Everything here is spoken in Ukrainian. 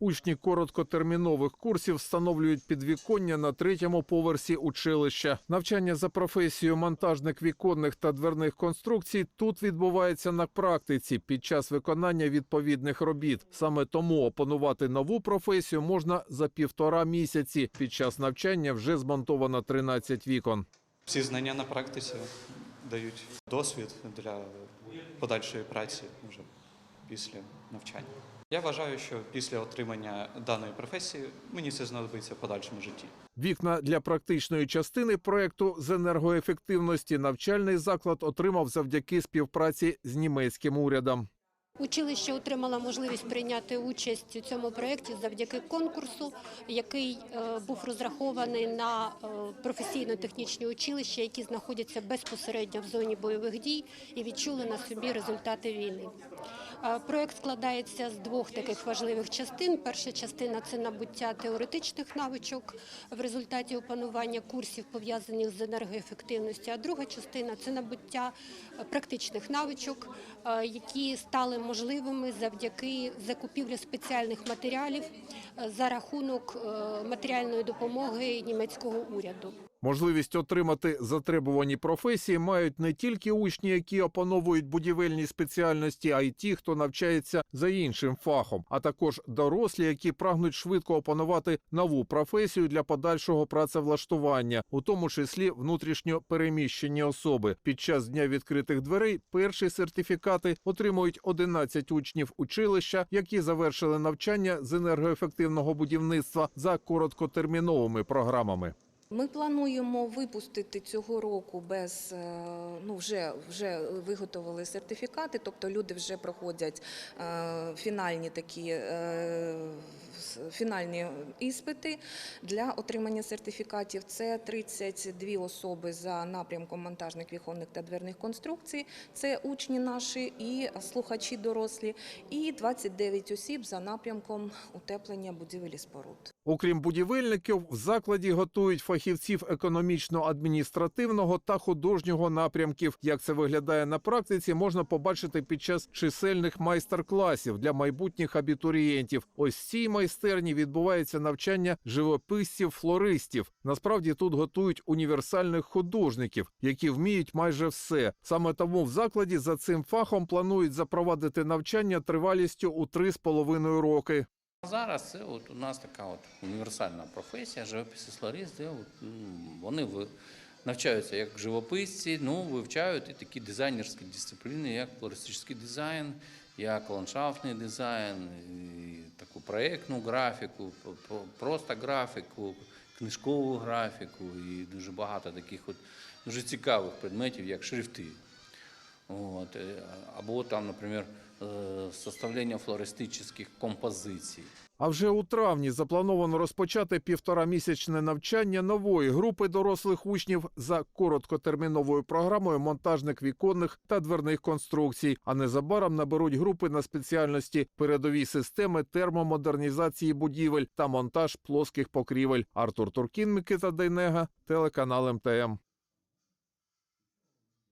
Учні короткотермінових курсів встановлюють підвіконня на третьому поверсі училища. Навчання за професією монтажник віконних та дверних конструкцій тут відбувається на практиці під час виконання відповідних робіт. Саме тому опанувати нову професію можна за півтора місяці. Під час навчання вже змонтовано 13 вікон. Всі знання на практиці дають досвід для подальшої праці вже після навчання. Я вважаю, що після отримання даної професії мені це знадобиться в подальшому житті. Вікна для практичної частини проекту з енергоефективності навчальний заклад отримав завдяки співпраці з німецьким урядом. Училище отримало можливість прийняти участь у цьому проєкті завдяки конкурсу, який е, був розрахований на е, професійно-технічні училища, які знаходяться безпосередньо в зоні бойових дій і відчули на собі результати війни. Е, Проєкт складається з двох таких важливих частин. Перша частина це набуття теоретичних навичок в результаті опанування курсів, пов'язаних з енергоефективністю. А друга частина це набуття практичних навичок, які стали можливими завдяки закупівлі спеціальних матеріалів е, за рахунок е, матеріальної допомоги німецького уряду. Можливість отримати затребувані професії мають не тільки учні, які опановують будівельні спеціальності, а й ті, хто навчається за іншим фахом, а також дорослі, які прагнуть швидко опанувати нову професію для подальшого працевлаштування, у тому числі внутрішньо переміщені особи. Під час дня відкритих дверей перші сертифікати отримують 11 учнів училища, які завершили навчання з енергоефективного будівництва за короткотерміновими програмами. Ми плануємо випустити цього року без е, ну вже вже виготовили сертифікати, тобто люди вже проходять е, фінальні такі е, фінальні іспити для отримання сертифікатів. Це 32 особи за напрямком монтажних віконних та дверних конструкцій. Це учні наші і слухачі дорослі, і 29 осіб за напрямком утеплення будівель і споруд. Окрім будівельників, в закладі готують фахівців економічно-адміністративного та художнього напрямків. Як це виглядає на практиці, можна побачити під час чисельних майстер-класів для майбутніх абітурієнтів. Ось цій майстерні відбувається навчання живописців-флористів. Насправді тут готують універсальних художників, які вміють майже все. Саме тому в закладі за цим фахом планують запровадити навчання тривалістю у 3,5 роки. Зараз це от у нас така от універсальна професія, де от, м, вони навчаються як живописці, ну, вивчають і такі дизайнерські дисципліни, як флористичний дизайн, як ландшафтний дизайн, таку проєктну графіку, просто графіку, книжкову графіку і дуже багато таких от дуже цікавих предметів, як шрифти. От, е, або там, наприклад, е, составлення флористичних композицій. А вже у травні заплановано розпочати півторамісячне навчання нової групи дорослих учнів за короткотерміновою програмою монтажник віконних та дверних конструкцій. А незабаром наберуть групи на спеціальності передові системи термомодернізації будівель та монтаж плоских покрівель. Артур Туркін, Микита Дейнега, телеканал МТМ.